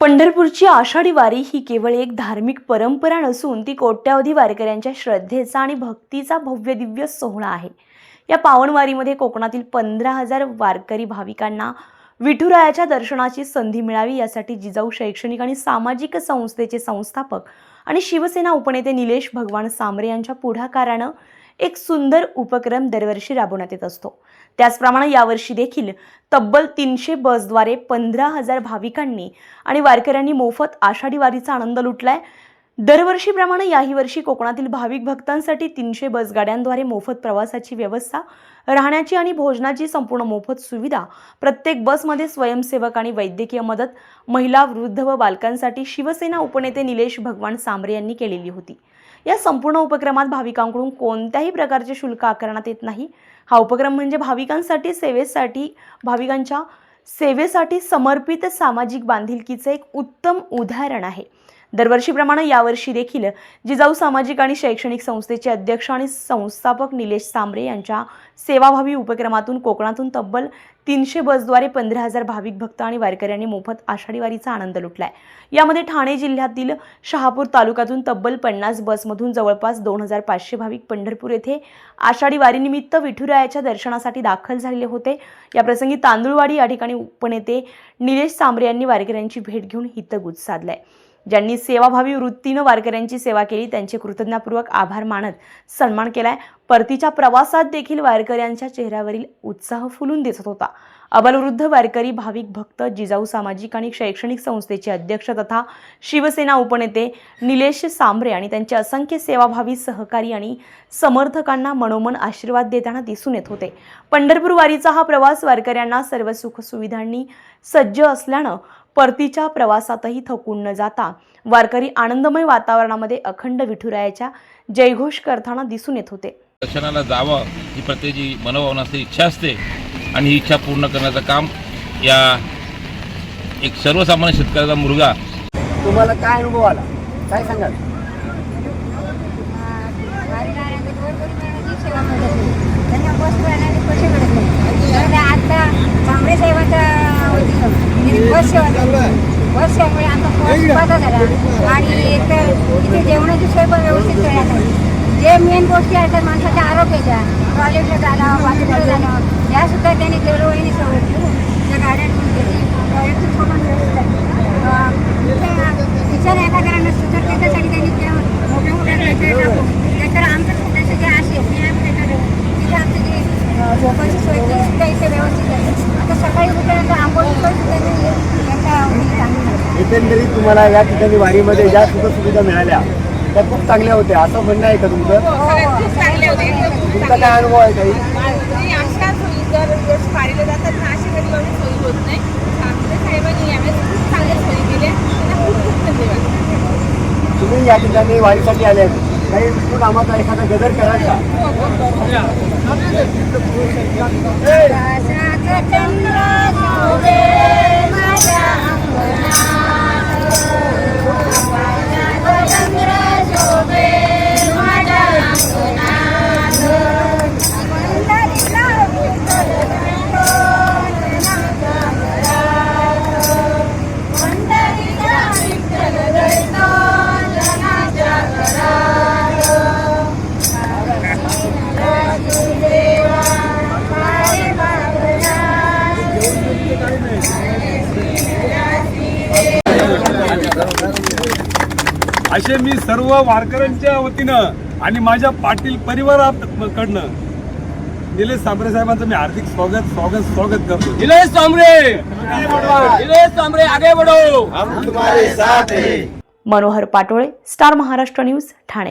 पंढरपूरची आषाढी वारी ही केवळ एक धार्मिक परंपरा नसून ती कोट्यावधी वारकऱ्यांच्या श्रद्धेचा आणि भक्तीचा भव्य दिव्य सोहळा आहे. या पावणवारीमध्ये कोकणातील पंधरा हजार वारकरी भाविकांना विठुरायाच्या दर्शनाची संधी मिळावी यासाठी जिजाऊ शैक्षणिक आणि सामाजिक संस्थेचे संस्थापक आणि शिवसेना उपनेते निलेश भगवान सांबरे यांच्या पुढाकारानं एक सुंदर उपक्रम दरवर्षी राबवण्यात येत असतो. त्याचप्रमाणे यावर्षी देखील तब्बल तीनशे बसद्वारे पंधरा हजार भाविकांनी आणि वारकऱ्यांनी मोफत आषाढी वारीचा आनंद लुटलाय. दरवर्षीप्रमाणे याही वर्षी कोकणातील भाविक भक्तांसाठी तीनशे बसगाड्यांद्वारे मोफत प्रवासाची व्यवस्था राहण्याची आणि भोजनाची संपूर्ण मोफत सुविधा प्रत्येक बसमध्ये स्वयंसेवक आणि वैद्यकीय मदत महिला वृद्ध व बालकांसाठी शिवसेना उपनेते निलेश भगवान सांबरे यांनी केलेली होती. या संपूर्ण उपक्रमात भाविकांकडून कोणत्याही प्रकारचे शुल्क आकारण्यात येत नाही. हा उपक्रम म्हणजे भाविकांसाठी सेवेसाठी भाविकांच्या सेवेसाठी समर्पित सामाजिक बांधिलकीचं एक उत्तम उदाहरण आहे. दरवर्षीप्रमाणे यावर्षी देखील जिजाऊ सामाजिक आणि शैक्षणिक संस्थेचे अध्यक्ष आणि संस्थापक निलेश सांबरे यांच्या सेवाभावी उपक्रमातून कोकणातून तब्बल तीनशे बसद्वारे पंधरा हजार भाविक भक्त आणि वारकऱ्यांनी मोफत आषाढी वारीचा आनंद लुटलाय. यामध्ये ठाणे जिल्ह्यातील शहापूर तालुक्यातून तब्बल पन्नास बसमधून जवळपास दोन हजार पाचशे भाविक पंढरपूर येथे आषाढी वारीनिमित्त विठुरायाच्या दर्शनासाठी दाखल झालेले होते. याप्रसंगी तांदूळवाडी या ठिकाणी उपनेते निलेश सांबरे यांनी वारकऱ्यांची भेट घेऊन हितगुज साधलाय. ज्यांनी सेवाभावी वृत्तीनं वारकऱ्यांची सेवा केली त्यांचे कृतज्ञतापूर्वक आभार मानत सन्मान केलाय. परतीच्या प्रवासात देखील वारकऱ्यांच्या चेहऱ्यावरील उत्साह फुलून दिसत होता. अबलवृद्ध वारकरी भाविक भक्त जिजाऊ सामाजिक आणि शैक्षणिक संस्थेचे अध्यक्ष तथा शिवसेना उपनेते निलेश सांबरे आणि त्यांचे असंख्य सेवाभावी सहकारी आणि समर्थकांना मनोमन आशीर्वाद देताना दिसून येत होते. पंढरपूर वारीचा हा प्रवास वारकऱ्यांना सर्व सुखसुविधांनी सज्ज असल्यानं परतीच्या प्रवासातही थकून न जाता वारकरी आनंदमय वातावरणामध्ये अखंड विठुरायाच्या जयघोष करताना दिसून येत होते दर्शनाला जावं ही प्रत्येकाची मनोभावना असते इच्छा असते आणि ही इच्छा पूर्ण करण्याचं काम या एक सर्वसामान्य शेतकऱ्याचा मुलगा तुम्हाला काय अनुभव आला काय सांगाल. त्यांना बस पैसे मिळत नाही. आता कांबळे साहेबाच्या वतीनं त्यांनी बस सेवा सेवेमुळे आमचा प्रवास फायदा झाला. आणि एक तर इथे जेवणाची सोय पण व्यवस्थित करण्यात आली जे मेन गोष्टी आहेत माणसाच्या आरोग्याच्या. टॉयलेटला जाणं बाथरूमला जाणं. या सुद्धा त्यांनी दरवेळी सवय त्या गाड्यांतून घेतली टॉयलेटचं सामान व्यवस्थित आहे अं, विचार एका घरानं सुधार त्याच्यासाठी त्यांनी त्या मोठ्या मोठ्या त्याच्यावर टाकून त्याच्यावर आमचं छोटंसं जे असेल ते आम्ही त्याच्यावर तिथे आमचं जे अं, झोपायची सोय ती सुद्धा इथे व्यवस्थित आहे आता सकाळी उठल्यानंतर आंघोळी सोय सुद्धा त्यांनी त्यांच्या वतीने चांगली झाली. एकंदरीत तुम्हाला या ठिकाणी वारीमध्ये ज्या सुखसुविधा मिळाल्या त्या खूप चांगल्या होत्या. असं म्हणणं आहे का तुमचं? हो, चांगले होते. एकदम खूप तुमचा चांगले काय अनुभव आहे काही? आणि अशा सोयी जर वेळेस पाळीला जातात ना अशी कधी एवढी असे मी सर्व वारकऱ्यांच्या वतीनं आणि माझ्या पाटील परिवाराकडनं निलेश सांबरे साहेबांचं मी हार्दिक स्वागत स्वागत स्वागत करतो. निलेश सांबरे निलेश सांबरे आगे बढो! Manohar Patole star Maharashtra news Thane.